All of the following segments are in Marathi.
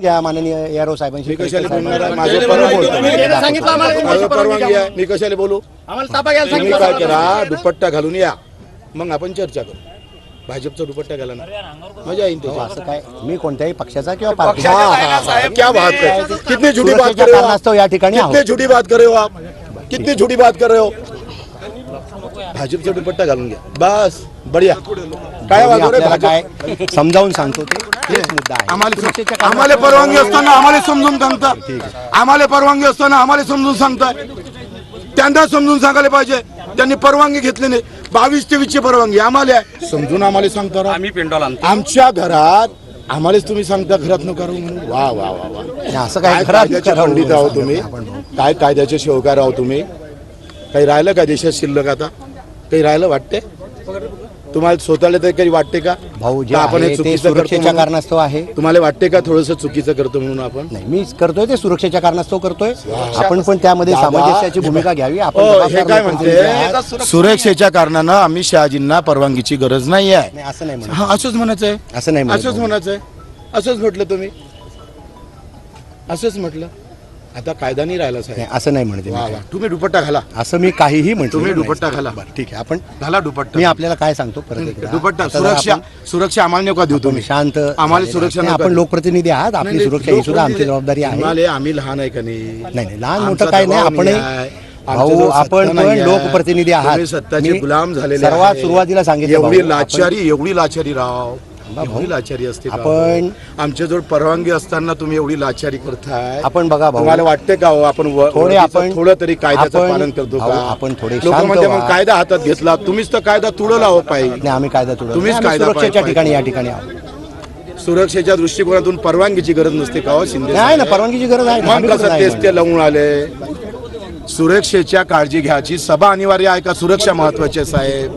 घ्या माननीय यारो साहेबांशी मी कशाला साहेबांशी. बोलणार? आहे? माझं परवा बोलतो. सांगितलं आम्हाला माझं परवानगी आहे मी कशाला बोलू? आम्हाला ताबा घ्यायला तुम्ही सांगितलं काय करा? दुपट्टा घालून या. मग आपण चर्चा करू. भाजपचा दुपट्टा घाला ना. मजा येईल हो, त्याच्यात. असं काय? मी कोणत्याही पक्षाचा किंवा पार्टीचा हाँ, हाँ, हाँ, क्या बात है कितनी झूठी बात सुरक्षेच्या कर रहे हो कारणास्तव या? ठिकाणी आहोत. कितनी झूठी बात कर रहे हो आप? कितनी झूठी बात कर रहे हो भाजपचा दुपट्टा घालून घ्या. बस. बढिया. काय आपल्याला काय समजावून सांगतो ते. हेच मुद्दा आहे. आम्हाला परवानगी असताना आम्हाला समजून सांगता. आम्हाला परवानगी असताना आम्हाला समजून सांगताय. त्यांना समजून सांगायला पाहिजे. त्यांनी परवानगी घेतली नाही. बावीस तेवीस ची परवानगी आम्हाला आहे. समजून आम्हाला सांगता राव. आम्ही पेंडॉल आणतो. आमच्या घरात आम्हालाच तुम्ही सांगता घरात न करू म्हणून. वा वा वा वा. नाही, असं काय काय घरात कायद्याचे करावं पंडित आहो तुम्ही. काय कायद्याचे शेवकार आहो तुम्ही? काही राहिलं का देशात शिल्लक आता? काही राहिलं वाटते तुम्हाला स्वतःला तरी काही वाटते का? भाऊ जे का आपण हे आहे ते चुकीचं करतो सुरक्षेच्या म्हणून? कारणास्तव आहे. तुम्हाला वाटते का थोडस चुकीचं करतो म्हणून आपण? नाही मी करतोय ते सुरक्षेच्या कारणास्तव करतोय. आपण पण त्यामध्ये सामंजस्याची भूमिका घ्यावी. आपण हो, हे जबाबदार काय लोकप्रतिनिधी आहात. म्हणते सुरक्षेच्या कारणानं आम्ही शहाजींना परवानगीची गरज नाही आहे. नाही असं नाही म्हणत हा असंच म्हणायचं आहे असं नाही म्हणत असंच भाऊ. म्हणायचं आहे असंच म्हटलं तुम्ही? असंच म्हटलं? आता कायदा नाही राहिला नाही, साहेब असं नाही म्हणते वा मी. वा तुम्ही दुपट्टा घाला. असं मी काहीही म्हणतो. तुम्ही दुपट्टा घाला. ठीक आहे. आपण घाला दुपट्टा. मी आपल्याला काय सांगतो परत एकदा. दुपट्टा. आता जर सुरक्षा आपण- सुरक्षा आम्हाला नका देऊ तुम्ही तुम्ही. शांत आम्हाला झालेला सुरक्षा नाही, नका आपण देऊ. लोकप्रतिनिधी आहात. आपली सुरक्षा ही सुद्धा आमची जबाबदारी आहे. तुम्हाला आम्ही लहान आहे का नाही? नाही नाही लहान आमचा मोठं काय नाही. दबाव आपण आहे. भाऊ आपण सत्ता पण नाही आहे. लोकप्रतिनिधी आहात. तुम्ही सत्ताचे मी गुलाम झालेले सर्वात आहे. सुरुवातीला सांगितलं एवढी आपण- लाचारी एवढी लाचारी राव. एवढी लाचारी असते? आपण- आमच्याजवळ परवानगी असताना तुम्ही एवढी लाचारी करताय. आपण बघा तुम्हाला वाटते का हो आपण व- थोडे वरतीचं आपण- थोडं तरी कायद्याचं आपण- पालन करतो भाऊ, का? आपण थोडे लोक शांत म्हणते व्हा. मग कायदा हातात घेतला तुम्हीच तर कायदा तुडला हो पाहिजे नाही आम्ही कायदा तुडवला तुम्हीच आम्ही कायदा सुरक्षेच्या. ठिकाणी या ठिकाणी आहोत. सुरक्षेच्या दृष्टिकोनातून परवानगीची गरज नसते का हो शिंदे नाही ना परवानगीची गरज आहे. मग आम्ही कसं कसं नाही तेच ते लावून आले? सुरक्षेच्या काळजी घ्यायची सभा अनिवार्य आहे का सुरक्षा महत्वाची आहे, साहेब?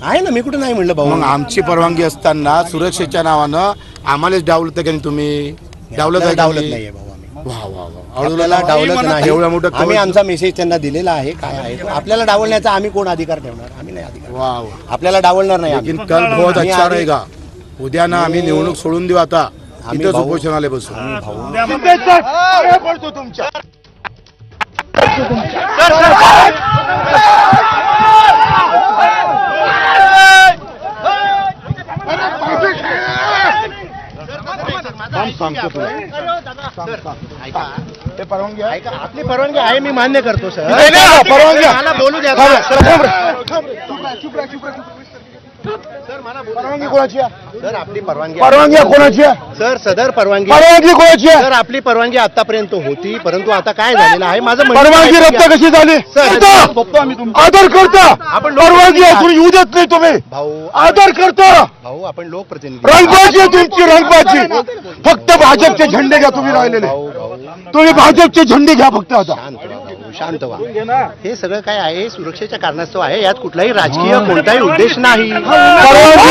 आहे ना मी कुठे नाही म्हणलं मग भाऊ आमची परवानगी असताना सुरक्षेच्या नावानं आम्हालाच डावलत का नाही तुम्ही डावलत आहे का डावलत नाही? नाहीये भाऊ आम्ही वा वा वा आपल्याला डावलत नाही एवढा मोठा आम्ही कवच- आमचा मेसेज त्यांना दिलेला आहे काय आहे तो. आपल्याला डावलण्याचा आम्ही कोण अधिकार ठेवणार आम्ही नाही अधिकार वा वा आपल्याला डावलणार नाही आम्ही. लेकिन कल बहुत आम्ही अच्छा आधी- रहेगा उद्या ना आम्ही निवडणूक सोडून देऊ आता आम्ही इथंच भाऊ- उपोषणाला बसू सांगतो तुला ते परवानगी आहे? ऐका, आपली परवानगी आहे मी मान्य करतो सर. नाही, नाही, परवानगी. मला बोलू द्या परवानगी कोणाची आहे? सर आपली परवानगी आहे. परवानगी आहे. कोणाची आहे? सर सदर परवानगी. परवानगी कोणाची आहे? सर आपली परवानगी आतापर्यंत होती परंतु आता काय झालेलं आहे? माझं म्हणणं परवानगी रद्द. कशी झाली? सर, आदर करता! आपण लोक- परवानगी असून येऊ देत नाही तुम्ही. भाऊ आदर करता! भाऊ आपण लोकप्रतिनिधी रंगबाजी आहे तुमची रंगबाजी फक्त भाजपचे झेंडे घ्या तुम्ही राहिलेले. भाऊ भाऊ. तुम्ही भाजपचे झेंडे घ्या फक्त आता. शांत व्हा भाऊ, शांत व्हा. हे सगळं काय आहे? सुरक्षेच्या कारणास्तव आहे. यात कुठलाही राजकीय कोणताही उद्देश नाही. परवानगी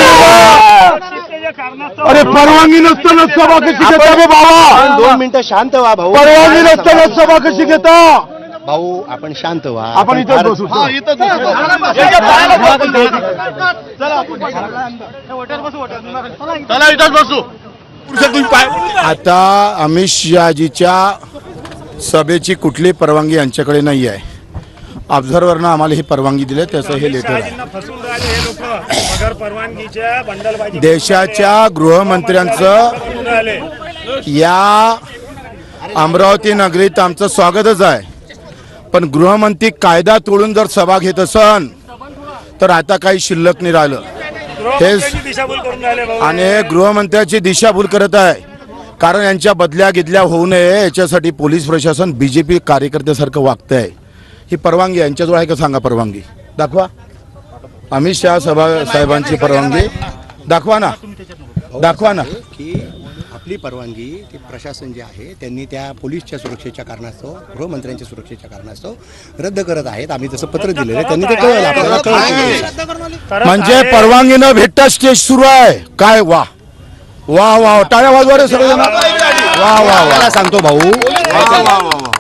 अरे परवानगी नसताना सभा कशी घेता? रे बाबा. दोन मिनिटं शांत व्हा भाऊ. परवानगी नसताना सभा कशी घेता? भाऊ आपण शांत व्हा. आपण इथंच फार- बसू. आता अमित शहाजीच्या सभेची कुठली परवानगी यांच्याकडे नाही आहे. ऑब्झर्व्हरनं आम्हाला ही परवानगी दिली त्याचं हे लेटर आहे. हे देशाच्या गृहमंत्र्यांचं या अमरावती नगरीत आमचं स्वागतच आहे. पण गृहमंत्री कायदा तोडून जर सभा घेत असन तर आता काही शिल्लक नाही राहिलं. भाऊ. आणि गृहमंत्र्याची दिशाभूल करत आहे. कारण यांच्या बदल्या गिदल्या होऊ नये याच्यासाठी पोलीस प्रशासन बीजेपी कार्यकर्त्यासारखं वागत आहे ही परवानगी. यांच्याजवळ आहे का सांगा परवानगी? दाखवा. अमित शहा सभा साहेबांची परवानगी. दाखवा ना. दाखवा ना. आपली परवानगी ती प्रशासन जे आहे त्यांनी त्या पोलीसच्या सुरक्षेच्या कारणास्तव गृहमंत्र्यांच्या सुरक्षेच्या कारणास्तव रद्द करत आहेत. आम्ही तसं पत्र दिलेलं आहे त्यांनी ते कळलं. आपल्याला कळलं म्हणजे. परवानगी न भेटता स्टेज सुरू आहे. काय वा. वा वा टाळ्या वाजवा रे सगळे वा वा वा. सांगतो भाऊ.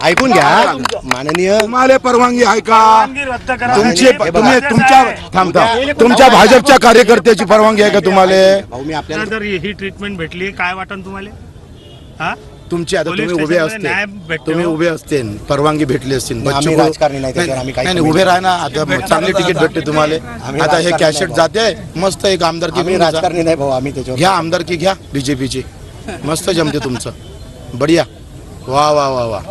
ऐकून घ्या. माननीय तुम्हाला परवानगी आहे का? परवानगी रद्द करा. तुमची. तुम्ही तुमच्या थांबता तुमच्या भाजपच्या कार्यकर्त्याची परवानगी आहे का तुम्हाला? भाऊ मी आपल्याला जर ही ट्रीटमेंट भेटली काय वाटन तुम्हाला? हा? तुमची आता तुम्ही उभे असते. तुम्ही उभे असते परवानगी भेटली असतील. नाही, आम्ही बच्चू भाऊ- राजकारणी नाही, त्याच्यावर आम्ही काही नाही नाही, उभे राहा ना आता चांगली तिकीट भेटते तुम्हाला. आता हे कॅशेट जाते मस्त एक आमदारकी. राजकारणी नाही भाऊ आम्ही त्याच्यावर घ्या आमदारकी घ्या बीजेपीची मस्त जमते तुमचं. बढिया. वा वा वा वा.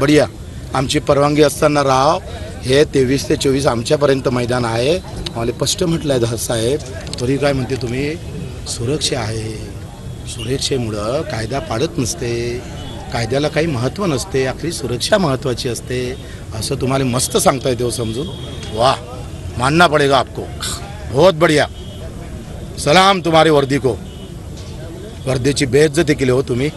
बढिया. आमची परवानगी असताना राव हे तेवीस ते चोवीस आमच्यापर्यंत मैदान आहे. मला स्पष्ट म्हटलं आहे साहेब. तरी काय म्हणते तुम्ही? सुरक्षा आहे. सुरक्षेमुळं कायदा पाडत नसते कायद्याला काही महत्त्व नसते आपली सुरक्षा महत्त्वाची असते असं तुम्हाला मस्त सांगता येते हो समजून. वाह मानना पडेगा आपको. बहुत बढ़िया. सलाम तुम्हारी वर्दी को वर्दीची बेइज्जती केली हो तुम्ही.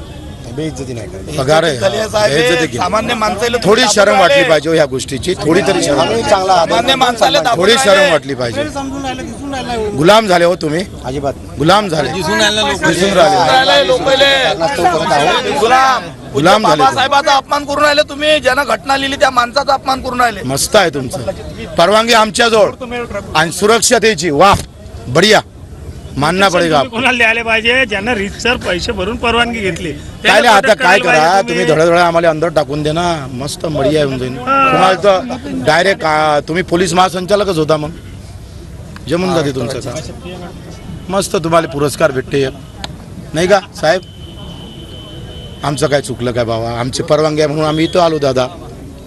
बेइज्जती नाही करत पगार आहे. बेइज्जती केली. सामान्य माणसाला थोडी शरम वाटली पाहिजे हो ह्या गोष्टीची. थोडी तरी शरम. आम्ही चांगला आदर सामान्य माणसाला दाबून थोडी शरम वाटली पाहिजे. गुलाम झाले हो तुम्ही. अजिबात. नाही. गुलाम झाले. दिसून राहिले राहिले. लोकांले. कारणास्तव करत आहोत गुलाम. गुलाम झाले. बाबासाहेबाचा अपमान करून राहिले तुम्ही. ज्यानं घटना लिहिली त्या माणसाचा अपमान करून राहिले. मस्त आहे तुमचं. परवानगी आमच्याजवळ. आणि सुरक्षतेची वा बढिया. मानना पडेगा आपको. कोणाला द्यायला पाहिजे? ज्यांना रितसर पैसे भरून परवानगी घेतली. काय नाही आता काय करा? तुम्ही धडधड आम्हाला अंदर टाकून दे ना. मस्त बढिया होऊन जाईल तुम्हाला तर डायरेक्ट तुम्ही पोलीस महासंचालकच होता मग. जमून जाते तुमचं काम. मस्त तुम्हाला पुरस्कार भेटते. नाही का साहेब? आमचं काय चुकलं काय बाबा? आमची परवानगी आहे म्हणून आम्ही इथं आलो दादा.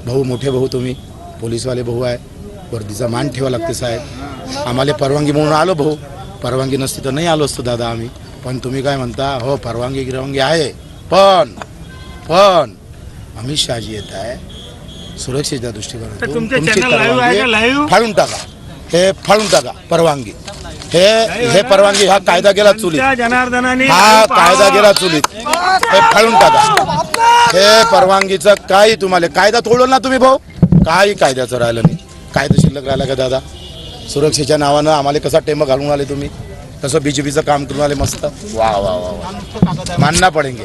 भाऊ मोठे भाऊ तुम्ही. पोलीसवाले भाऊ आहे. वर्दीचा मान ठेवा लागते साहेब. आम्हाला परवानगी म्हणून आलो भाऊ. परवानगी नसती तर नाही आलो असतो दादा आम्ही. पण तुम्ही काय म्हणता हो परवानगी गिरवानगी आहे. पण पण अमित शहाजी येत आहे. सुरक्षेच्या दृष्टीकोनातून तुमची परवानगी? फाडून टाका. हे फाडून टाका परवानगी. हे हे परवानगी हा कायदा गेला चुलीत. हा कायदा गेला चुलीत. हे फाडून टाका. हे परवानगीचं काही तुम्हाला कायदा तोडलं ना तुम्ही भाऊ. काही कायद्याचं राहिलं नाही. कायदा शिल्लक राहिला का दादा? सुरक्षेच्या नावानं आम्हाला कसा टेम घालून आले तुम्ही? कसं बीजेपीचं काम करून आले मस्त. वा वा वा वा. मानना पडेंगे.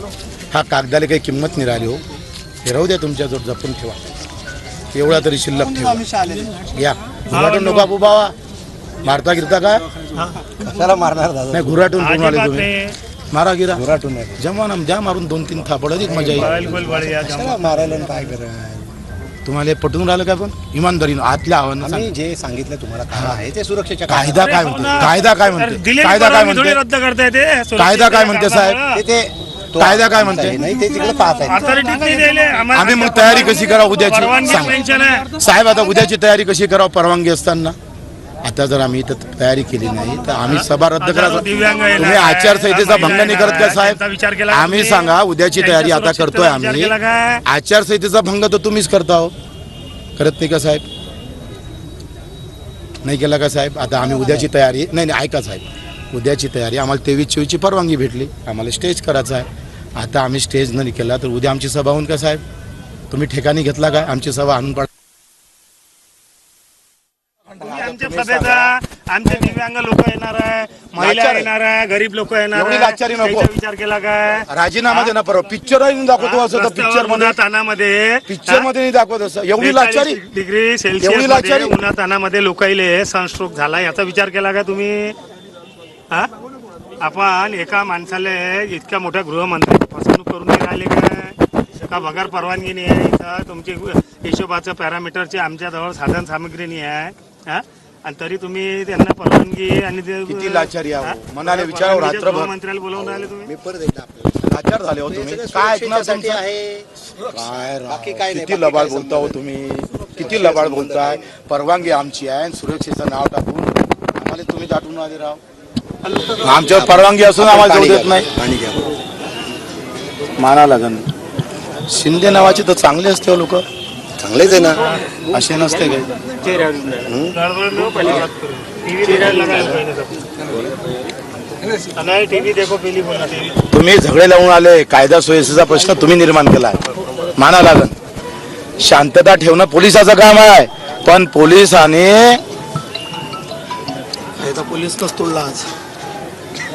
हा कागदाला काही किंमत नाही राहिली हो. हे राहू द्या तुमच्याजवळ जपून ठेवा. एवढा तरी शिल्लक ठेवा. घ्या घुराटून नको बाबू बाबा. मारता गिरता काय कशाला मारणार दादा? नाही घुराटून करून आले तुम्ही? मारा गिरा. घोराटून नाही. जमा ना ज्या मारून दोन तीन थापड अधिक मजा येईल. बिलकुल बढिया कशाला मारायला काय करायला तुम्हाला पटवून राहिलं का पण इमानदारीनं आतल्या आव्हान आम्ही जे सांगितलं तुम्हाला काय आहे ते सुरक्षेच्या कायदा काय म्हणते कायदा काय म्हणते दिलेली कायदा काय परवानगी थोडी म्हणते रद्द करता येते कायदा काय म्हणते साहेब? ते- ते तो कायदा काय म्हणते? नाही ते तिकडे पाहत आहे. आम्ही मग तयारी कशी करा उद्याची? परवानगी सांग. टेन्शन आहे. साहेब आता उद्याची तयारी कशी करावं परवानगी असताना? आता जर आम्ही इथं तयारी केली नाही तर आम्ही सभा रद्द येणार तुम्ही आचारसंहितेचा भंग नाही करत का साहेब? आम्ही? सांगा उद्याची तयारी आता करतोय आम्ही? आचारसंहितेचा भंग तर तुम्हीच करता हो. करत नाही का साहेब? नाही केला का साहेब? आता आम्ही उद्याची तयारी नाही नाही ऐका साहेब. उद्याची तयारी आम्हाला तेवीस चोवीसची परवानगी भेटली. आम्हाला स्टेज करायचं आहे. आता आम्ही स्टेज नाही केला तर उद्या आमची सभा होऊन का साहेब? तुम्ही ठिकाणी घेतला काय आमची सभा आणून सभेचा आमचे दिव्यांग लोक येणार आहे महिला लाचार. आहे. येणार आहे गरीब लोक येणार एवढी आहे. लाचारी नको. त्याचा विचार केला काय? राजीनामा दे ना परवा. पिक्चर दाखवतो असं पिक्चरमध्ये. उन्हातानामध्ये. पिक्चरमध्ये नाही दाखवत असं. एवढी लाचारी. डिग्री सेल्सिअस एवढी लाचारी? उन्हातानामध्ये लोकाईले सनस्ट्रोक झाला. याचा विचार केला का तुम्ही? हा? आपण एका माणसाला इतक्या मोठ्या गृहमंत्री फसवणूक करून नाही राहिले काय? का बगार परवानगी नाही आहे इथं? तुमची हिशोबाचं पॅरामीटरचे आमच्याजवळ साधन सामग्री नाही आहे. हा? आणि तरी तुम्ही त्यांना परवानगी आणि ते- किती लाचारी आहे? हो. हा? मनाला विचारावं परवानगीच्या रात्रभर. गृहमंत्र्याला बोलवून राहिले तुम्ही. मी परत एकदा आपल्याला लाचार झाले हो तुम्ही. सगळं काय ऐकणार सुरक्षेच्यासाठी तुमचं? आहे. काय राव, बाकी काय नाही, किती बाकी लबाड काय बोलता हो तुम्ही? किती लबाड बोलताय? परवानगी आमची आहे आणि सुरक्षेचं नाव टाकून आम्हाला तुम्ही दाटून आले राव. आमच्यावर परवानगी असून आम्हाला जाऊ देत नाही. पाणी घ्या. माना लागन शिंदे नावाचे तर चांगले असते लोक. चांगलेच आहे ना? असे नसते काय? तुम्ही झगडे लावून आले कायदा सुव्यवस्थेचा प्रश्न तुम्ही निर्माण केला माना लागन. शांतता ठेवणं पोलिसाचं काम आहे. पण पोलिसांनी पोलीस कस आज?